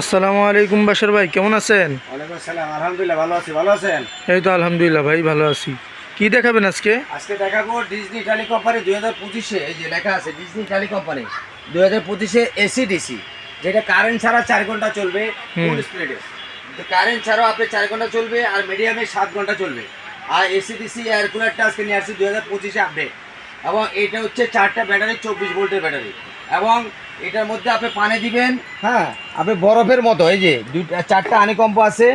আসসালামু আলাইকুম বাসার ভাই কেমন আছেন? ওয়ালাইকুম আসসালাম আলহামদুলিল্লাহ ভালো আছি ভালো আছেন? এই তো আলহামদুলিল্লাহ ভাই ভালো আছি। কি দেখাবেন আজকে? আজকে দেখাবো ডিজনি ইটালি কোম্পানি দুই হাজার পঁচিশে এই যে লেখা আছে ডিজনি ইটালি কোম্পানি দুই হাজার পঁচিশে এসি ডিসি যেটা কারেন্ট ছাড়া চার ঘণ্টা চলবে ফুল স্পিডে কারেন্ট ছাড়াও আপনি চার ঘণ্টা চলবে আর মিডিয়ামে সাত ঘণ্টা চলবে। আর এসি ডিসি এয়ার কুলারটা আজকে নিয়ে আসছি দুই হাজার পঁচিশে আপডেট এবং এটা হচ্ছে চারটা ব্যাটারি চব্বিশ ভোল্টের ব্যাটারি এবং এটার মধ্যে আপনি পানি দিবেন। হ্যাঁ আপনি বরফের মতো, এই যে দুইটা, চারটা আনিকম্প আছে,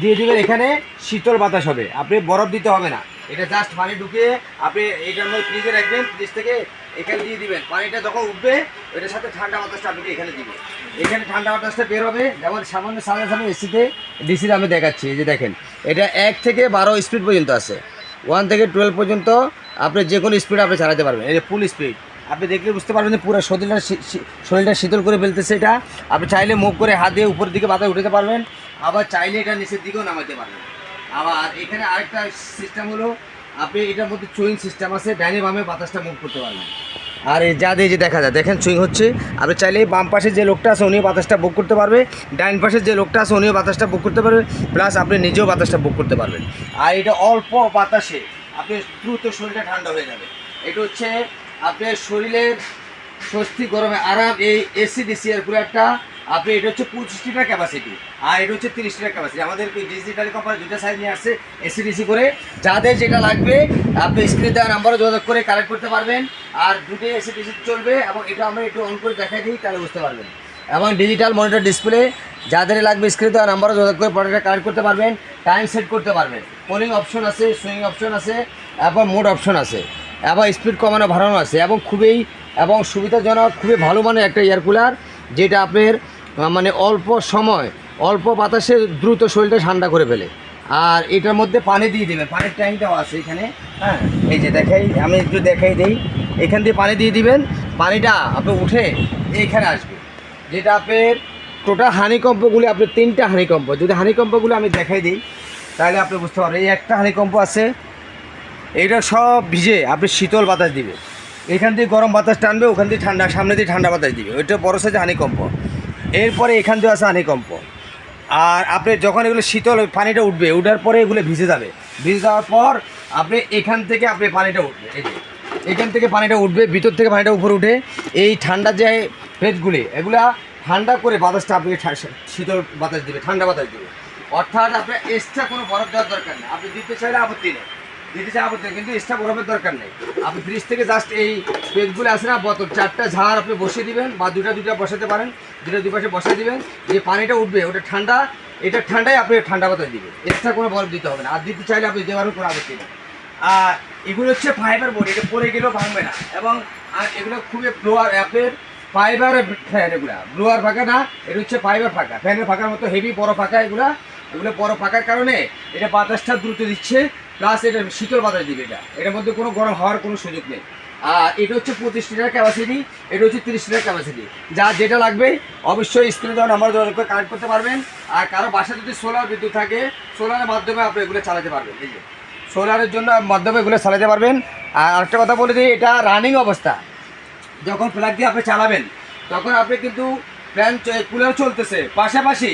দিয়ে দিবেন এখানে শীতল বাতাস হবে। আপনি বরফ দিতে হবে না। এটা জাস্ট পানি ঢুকিয়ে আপনি এটার মধ্যে ফ্রিজে রাখবেন, ফ্রিজ থেকে এখানে দিয়ে দিবেন। পানিটা যখন উঠবে, এটার সাথে ঠান্ডা বাতাসটা আপনি এখানে দিবেন। এখানে ঠান্ডা বাতাসটা বের হবে। যেমন সামান্য সামনে সামনে এসিতে ডিসিতে আমি দেখাচ্ছি, এই যে দেখেন। এটা এক থেকে বারো স্পিড পর্যন্ত আছে। ওয়ান থেকে টুয়েলভ পর্যন্ত আপনি যে কোনো স্পিড আপনি চালাতে পারবেন। যে ফুল স্পিড আপনি দেখলে বুঝতে পারবেন যে পুরো শরীরটা শরীরটা শীতল করে ফেলতেছে এটা। আপনি চাইলে মুখ করে হাত দিয়ে উপরের দিকে বাতাস উঠাতে পারবেন। আবার চাইলে এটা নিচের দিকেও নামাতে পারবেন। আবার এখানে আরেকটা সিস্টেম হলো, আপনি এটার মধ্যে চুইং সিস্টেম আছে ডাইনে বামে বাতাসটা মুভ করতে পারবেন। আর এই যা দিয়ে যে দেখা যায়, দেখেন চুইং হচ্ছে, আপনি চাইলে বাম পাশে যে লোকটা আছে, উনিও বাতাসটা বুক করতে পারবে। ডাইন পাশে যে লোকটা আছে, উনিও বাতাসটা বুক করতে পারবে। প্লাস আপনি নিজেও বাতাসটা বুক করতে পারবেন। আর এটা অল্প বাতাসে, আপনি দ্রুত শরীরটা ঠান্ডা হয়ে যাবে। এটা হচ্ছে আপনার শরীরের স্বস্তি গরমে আরাম এই এসি ডিসি এয়ার কুলারটা আপনি এটা হচ্ছে পঁচিশ লিটার ক্যাপাসিটি আর এটা হচ্ছে তিরিশ লিটার ক্যাপাসিটি আমাদের ডিজিটাল কোম্পানি দুটো সাইজ নিয়ে আসছে এসি ডিসি করে। যাদের যেটা লাগবে, আপনি স্ক্রিনে দেওয়া নাম্বারও যোগাযোগ করে কালেক্ট করতে পারবেন। আর দুটো এসি ডিসি চলবে এবং এটা আমরা একটু অন করে দেখাই দিই, তাহলে বুঝতে পারবেন। এবং ডিজিটাল মনিটর ডিসপ্লে যাদের লাগবে স্ক্রিনে দেওয়া নাম্বারে যোগাযোগ করে প্রোডাক্টটা কালেক্ট করতে পারবেন টাইম সেট করতে পারবেন। পোলিং অপশন আছে সুইং অপশন আছে, এবং মোড অপশন আছে। এবং স্পিড কমানো, বাড়ানো আছে এবং খুবই, এবং সুবিধাজনক, খুবই ভালো মানের একটা এয়ার কুলার যেটা আপনার মানে অল্প সময়, অল্প বাতাসে দ্রুত শরীরটা ঠান্ডা করে ফেলে। আর এটার মধ্যে পানি দিয়ে দেবেন, পানির ট্যাঙ্কটাও আছে এখানে হ্যাঁ? এই যে দেখাই, আমি একটু দেখাই দিই। এখান দিয়ে পানি দিয়ে দিবেন, পানিটা আপনি উঠে এইখানে আসবে। যেটা আপনার টোটাল হানিকম্পগুলি আপনার তিনটা হানিকম্প যদি হানিকম্পগুলো আমি দেখাই দিই, তাহলে আপনি বুঝতে পারবেন, এই একটা হানিকম্প আছে এইটা সব ভিজে আপনি শীতল বাতাস দিবে। এখান দিয়ে গরম বাতাস টানবে, ওখান দিয়ে ঠান্ডা, সামনে দিয়ে ঠান্ডা বাতাস দিবে। ওইটা বড় সাইজে হানিকম্প এরপরে এখান দিয়ে আছে হানিকম্প আর আপনি যখন এগুলো শীতল পানিটা উঠবে, উঠার পরে এগুলো ভিজে যাবে। ভিজে যাওয়ার পর আপনি এখান থেকে আপনি পানিটা উঠবে, এই যে। এখান থেকে পানিটা উঠবে, ভিতর থেকে পানিটা উপরে উঠে এই ঠান্ডা যে ফেজগুলি, এগুলা ঠান্ডা করে বাতাসটা আপনি শীতল বাতাস দিবে, ঠান্ডা বাতাস দিবে। অর্থাৎ আপনার এক্সট্রা কোনো বরফ দেওয়ার দরকার নেই। আপনি দিতে চাইলে আপত্তি নেই। দিতে চাই নেই, কিন্তু এক্সট্রা বরফের দরকার নেই। আপনি ফ্রিজ থেকে জাস্ট এই পেজগুলো আছে না বোতল চারটা ঝাড় আপনি বসিয়ে দিবেন বা দুটা দুটা বসাতে পারেন দুটা দুপাশে বসিয়ে দিবেন যে পানিটা উঠবে ওটা ঠান্ডা এটা ঠান্ডায় আপনি ঠান্ডা বাতাস দিবেন। এক্সট্রা কোনো বরফ দিতে হবে না। আর দিতে চাইলে আপনি আপত্তি নেই। আর এগুলো হচ্ছে ফাইবার বোর্ড এটা পরে গেলেও ভাঙবে না। এবং আর এগুলো খুবই ব্লোয়ার অ্যাপের ফাইবার ফ্যান এগুলা। ব্লোয়ার ফাঁকা না এটা হচ্ছে ফাইবার ফাঁকা। ফ্যানের ফাঁকার মতো হেভি বড় ফাঁকা এগুলা। এগুলো বড় ফাঁকার কারণে এটা বাতাসটা দ্রুত দিচ্ছে। প্লাস এটা শীতল বাতাস দিবে এটা। এটার মধ্যে কোনো গরম হওয়ার কোনো সুযোগ নেই। আর এটা হচ্ছে পঁচিশ লিটার ক্যাপাসিটি এটা হচ্ছে তিরিশ লিটার ক্যাপাসিটি যা যেটা লাগবে, অবশ্যই স্ক্রিনে নাম্বার যোগাযোগ করে কানেক্ট করতে পারবেন। আর কারও বাসা যদি সোলার বিদ্যুৎ থাকে সোলারের মাধ্যমে আপনি এগুলো চালাতে পারবেন যে। সোলারের জন্য মাধ্যমে এগুলো চালাতে পারবেন। আর আরেকটা কথা বলে দিই, এটা রানিং অবস্থা। যখন প্লাগ দিয়ে আপনি চালাবেন, তখন আপনি কিন্তু ফ্যান কুলার চলতেছে। পাশাপাশি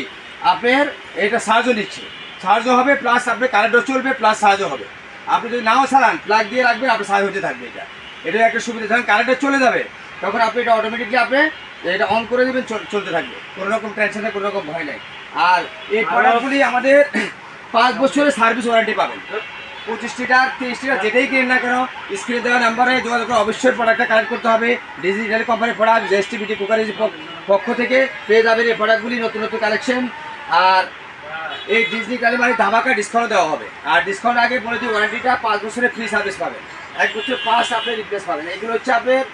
আপনার এটা চার্জও নিচ্ছে। চার্জও হবে প্লাস আপনি কারেন্টও চলবে প্লাস চার্জও হবে। আপনি যদি নাও সারান প্লাগ দিয়ে রাখবেন আপনার চার্জ হতে থাকবে এটা। এটা একটা সুবিধা। যখন কারেন্টে চলে যাবে তখন আপনি এটা অটোমেটিকলি আপনি এটা অন করে দেবেন চল- চলতে থাকবে। কোনো রকম টেনশন কোনো রকম ভয় নাই। আর এই প্রোডাক্টগুলি আমাদের পাঁচ বছরের সার্ভিস ওয়ারেন্টি পাবেন। পঁচিশ লিটার তিরিশ লিটার যেটাই কিনেন না কেন স্ক্রিনে দেওয়া নাম্বারে যোগাযোগ করে অবশ্যই প্রোডাক্টটা কালেক্ট করতে হবে। ডিজিটাল কোম্পানির প্রোডাক্ট জেএসটি বিটি কুকারের পক্ষ থেকে পেয়ে যাবেন এই প্রোডাক্টগুলি নতুন নতুন কালেকশন আর এই ডিজনি কালে মানে ধামাকা ডিসকাউন্ট দেওয়া হবে। আর ডিসকাউন্ট আগে বলে দিই ওয়ারেন্টিটা পাঁচ বছরের ফ্রি সার্ভিস পাবেন। এক বছর পাঁচ আপনি রিপ্লেস পাবেন। এগুলো হচ্ছে আপনার,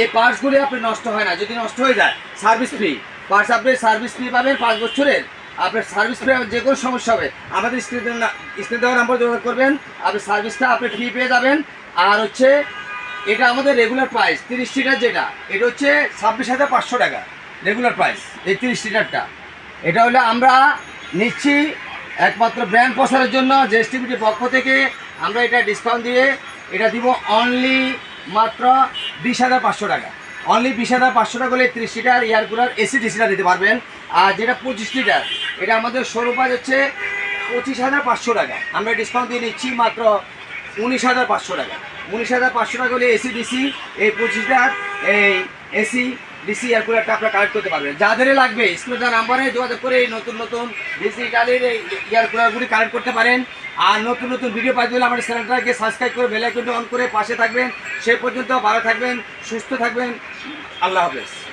এই পার্টসগুলি আপনি নষ্ট হয় না। যদি নষ্ট হয়ে যায় সার্ভিস ফ্রি পার্টস আপনি সার্ভিস ফ্রি পাবেন পাঁচ বছরের। আপনার সার্ভিস ফ্রি যে কোনো সমস্যা হবে, আমাদের স্ক্রিনে স্ক্রিনে দেওয়া নাম্বার যোগাযোগ করবেন। আপনি সার্ভিসটা আপনি ফ্রি পেয়ে যাবেন। আর হচ্ছে, এটা আমাদের রেগুলার প্রাইস তিরিশ লিটার যেটা, এটা হচ্ছে ছাব্বিশ হাজার পাঁচশো টাকা রেগুলার প্রাইস এই তিরিশ লিটারটা এটা হলে আমরা নিচ্ছি একমাত্র ব্র্যান্ড প্রসারের জন্য জেএসটিভিটির পক্ষ থেকে। আমরা এটা ডিসকাউন্ট দিয়ে এটা দিব অনলি মাত্র বিশ হাজার পাঁচশো টাকা। অনলি বিশ হাজার পাঁচশো টাকা হলে ত্রিশ লিটার এয়ার কুলার, এসি ডিসিটা দিতে পারবেন। আর যেটা পঁচিশ লিটার এটা আমাদের সরুপাজ হচ্ছে পঁচিশ হাজার পাঁচশো টাকা। আমরা ডিসকাউন্ট দিয়ে নিচ্ছি মাত্র উনিশ হাজার পাঁচশো টাকা। উনিশ হাজার পাঁচশো টাকা হলে এসি ডিসি, এই পঁচিশটার এই এসি ডিসি এয়ার কুলারটা আপনারা কালেক্ট করতে পারবেন। যাদের লাগবে স্কুলের নাম্বারে যোগাযোগ করে এই নতুন নতুন এই এয়ার কুলারগুলি কালেক্ট করতে পারেন। আর নতুন নতুন ভিডিও পাইতে হলে আমাদের চ্যানেলটাকে সাবস্ক্রাইব করে বেল আইকনটা অন করে পাশে থাকবেন। সে পর্যন্ত ভালো থাকবেন, সুস্থ থাকবেন। আল্লাহ হাফেজ।